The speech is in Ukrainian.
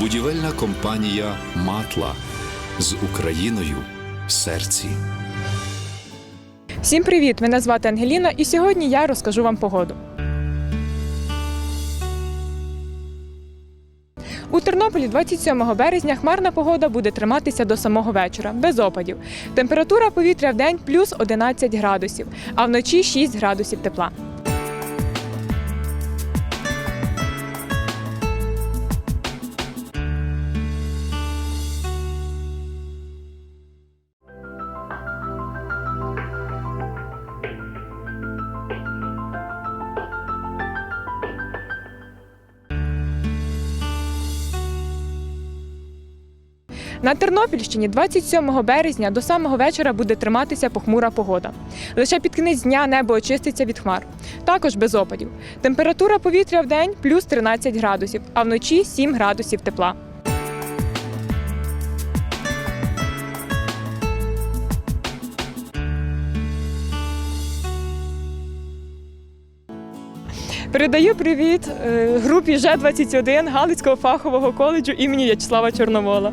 Будівельна компанія Матла з Україною в серці. Всім привіт! Мене звати Ангеліна, і сьогодні я розкажу вам погоду. У Тернополі 27 березня хмарна погода буде триматися до самого вечора, без опадів. Температура повітря в день плюс 11 градусів, а вночі 6 градусів тепла. На Тернопільщині 27 березня до самого вечора буде триматися похмура погода. Лише під кінець дня небо очиститься від хмар. Також без опадів. Температура повітря в день плюс 13 градусів, а вночі 7 градусів тепла. Передаю привіт е, групі Ж-21 Галицького фахового коледжу імені В'ячеслава Чорновола.